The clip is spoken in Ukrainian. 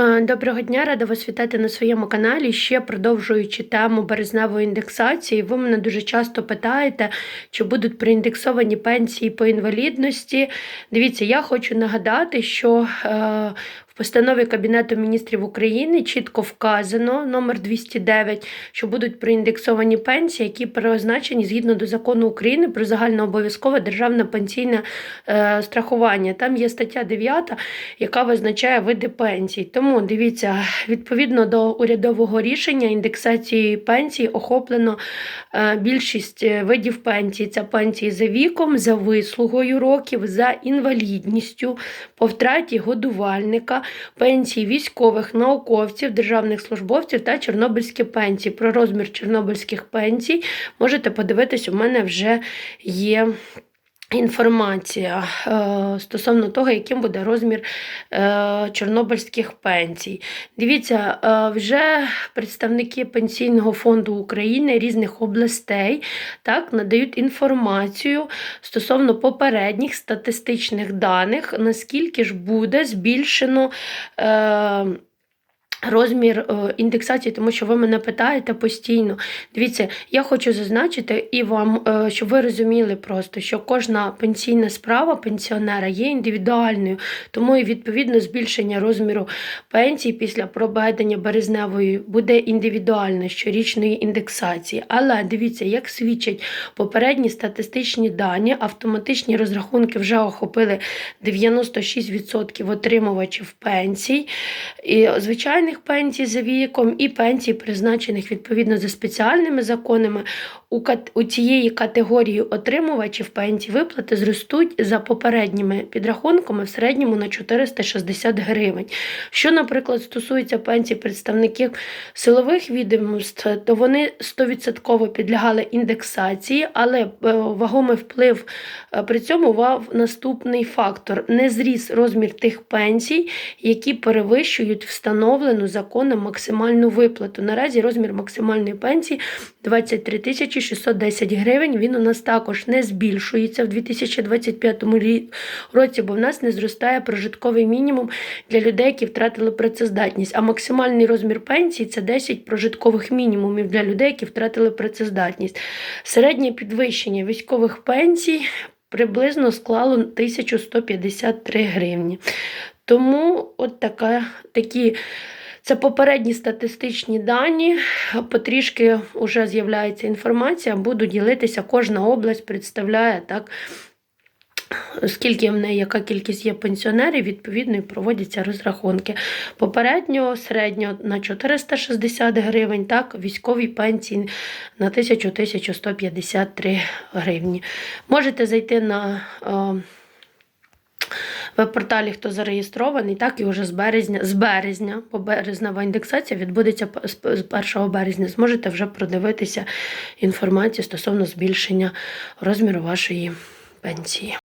Uh, Доброго дня, рада вас вітати на своєму каналі. Ще продовжуючи тему березневої індексації, ви мене дуже часто питаєте, чи будуть проіндексовані пенсії по інвалідності. Дивіться, я хочу нагадати, що е, в постанові Кабінету міністрів України чітко вказано номер 209, що будуть проіндексовані пенсії, які призначені згідно до закону України про загальнообов'язкове державне пенсійне е, страхування. Там є стаття 9, яка визначає види пенсій. Тому дивіться, відповідно до урядового рішення індексації пенсій охоплено е, більшість е, видів пенсій. Це пенсії за віком, за вислугою років, за інвалідністю, по втраті годувальника, пенсії військових, науковців, державних службовців та чорнобильські пенсії. Про розмір чорнобильських пенсій можете подивитись, у мене вже є. Інформація е, стосовно того, яким буде розмір е, чорнобильських пенсій. Дивіться, е, вже представники Пенсійного фонду України різних областей так, надають інформацію стосовно попередніх статистичних даних, наскільки ж буде збільшено. Розмір е, індексації, тому що ви мене питаєте постійно. Дивіться, я хочу зазначити і вам, е, щоб ви розуміли просто, що кожна пенсійна справа пенсіонера є індивідуальною, тому і відповідно збільшення розміру пенсій після проведення березневої буде індивідуально щорічної індексації. Але дивіться, як свідчать попередні статистичні дані, автоматичні розрахунки вже охопили 96% отримувачів пенсій. І, звичайних пенсій за віком і пенсій, призначених відповідно за спеціальними законами. У, у цієї категорії отримувачів пенсій виплати зростуть за попередніми підрахунками в середньому на 460 гривень. Що, наприклад, стосується пенсій представників силових відомств, то вони 100% підлягали індексації, але е, вагомий вплив е, при цьому мав наступний фактор: не зріс розмір тих пенсій, які перевищують встановлену законом максимальну виплату. Наразі розмір максимальної пенсії 23 тисячі 610 гривень. Він у нас також не збільшується в 2025 році, бо в нас не зростає прожитковий мінімум для людей, які втратили працездатність. А максимальний розмір пенсії це 10 прожиткових мінімумів для людей, які втратили працездатність. Середнє підвищення військових пенсій приблизно склало 1153 гривні. Тому от така, такі. Це попередні статистичні дані. Потрішки вже з'являється інформація, буду ділитися. Кожна область представляє так. Скільки в неї, яка кількість є пенсіонерів, відповідно і проводяться розрахунки. Попередньо середньо на 460 гривень, так, військові пенсії на 1000-1153 гривні. Можете зайти на е, веб-порталі, хто зареєстрований, так і вже з березня, з березня, бо березнева індексація відбудеться з 1 березня. Зможете вже продивитися інформацію стосовно збільшення розміру вашої пенсії.